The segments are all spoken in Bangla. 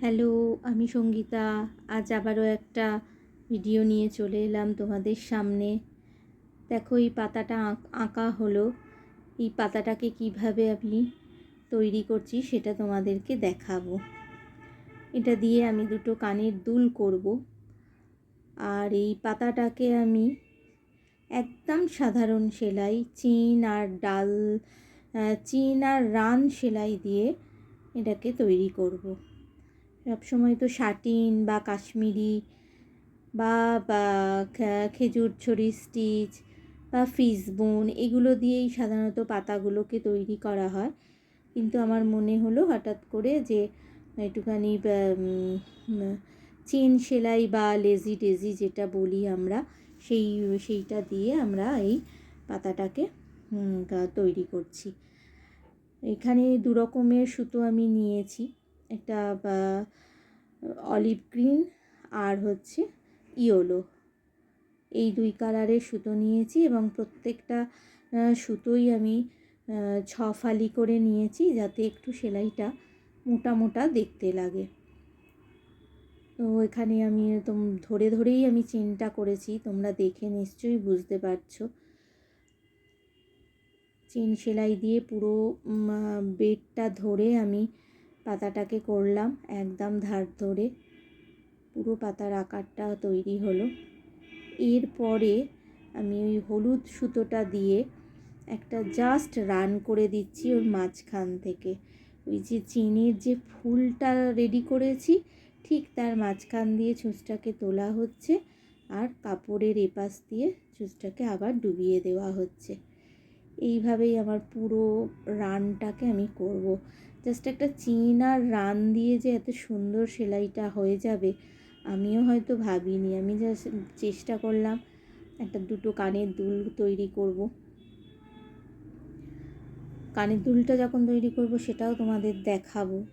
হ্যালো, আমি সঙ্গীতা। আজ আবারও একটা ভিডিও নিয়ে চলে এলাম তোমাদের সামনে। দেখো, এই পাতাটা আঁক- হলো। এই পাতাটাকে কীভাবে আমি তৈরি করছি সেটা তোমাদেরকে দেখাবো। এটা দিয়ে আমি দুটো কানের দুল করব। আর এই পাতাটাকে আমি একদম সাধারণ সেলাই চিন আর ডাল চিন আর রান সেলাই দিয়ে এটাকে তৈরি করব। সবসময় তো শাটিন বা কাশ্মীরি বা খেজুর ছড়ি, স্টিচ বা ফিসবোন এগুলো দিয়েই সাধারণত পাতাগুলোকে তৈরি করা হয়। কিন্তু আমার মনে হলো হঠাৎ করে যে একটুখানি চেন সেলাই বা লেজি টেজি যেটা বলি আমরা, সেই, সেইটা দিয়ে আমরা এই পাতাটাকে তৈরি করছি। এখানে দু রকমের সুতো আমি নিয়েছি। একটা অলিভ গ্রিন আর হচ্ছে ইয়োলো এই দুই কালারের সুতো নিয়েছি এবং প্রত্যেকটা সুতোই আমি ছ ফালি করে নিয়েছি যাতে একটু সেলাইটা মোটা মোটা দেখতে লাগে। তো এখানে আমি একদম ধরে ধরেই আমি চেনটা করেছি, তোমরা দেখে নিশ্চয়ই বুঝতে পারছ। চেন সেলাই দিয়ে পুরো বেডটা ধরে আমি পাতাটাকে করলাম একদম ধার ধরে। পুরো পাতার আকারটা তৈরি হলো। এরপরে আমি ওই হলুদ সুতোটা দিয়ে একটা জাস্ট রান করে দিচ্ছি ওর মাঝখান থেকে। ওই যে চিনের যে ফুলটা রেডি করেছি, ঠিক তার মাঝখান দিয়ে ছুঁচটাকে তোলা হচ্ছে আর কাপড়ের এপাশ দিয়ে ছুঁচটাকে আবার ডুবিয়ে দেওয়া হচ্ছে। এইভাবেই আমার পুরো রানটাকে আমি করব। জাস্ট একটা চিন আর রান দিয়ে যে এত সুন্দর সেলাইটা হয়ে যাবে, আমিও হয়তো ভাবিনি। আমি জাস্ট চেষ্টা করলাম একটা দুটো কানের দুল তৈরি করব। কানের দুলটা যখন তৈরি করব সেটাও তোমাদের দেখাবো।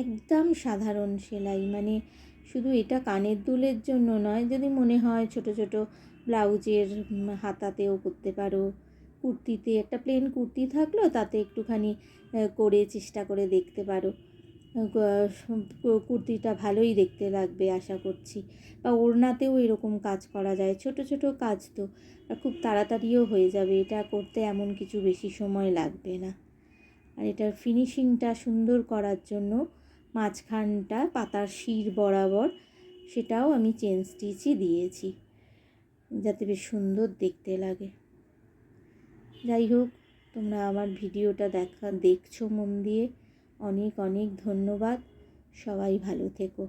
একদম সাধারণ সেলাই। মানে শুধু এটা কানের দুলের জন্য নয়, যদি মনে হয় ছোট ছোট ব্লাউজের হাতাতেও করতে পারো। কুর্তিতে, একটা প্লেন কুর্তি থাকল, তাতে একটুখানি করে চেষ্টা করে দেখতে পারো। কুর্তিটা ভালোই দেখতে লাগবে, আশা করছি। বা ওড়নাতেও এরকম কাজ করা যায়, ছোট ছোট কাজ তো। খুব তাড়াতাড়িও হয়ে যাবে, এটা করতে এমন কিছু বেশি সময় লাগবে না। আর এটার ফিনিশিংটা সুন্দর করার জন্য মাঝখানটা পাতার শির বরাবর সেটাও আমি চেন স্টিচই দিয়েছি। যাতে বেশ সুন্দর দেখতে লাগে। যাই হোক, তোমরা আমার ভিডিওটা দেখা, দেখছ মন দিয়ে। অনেক অনেক ধন্যবাদ। সবাই ভালো থেকো।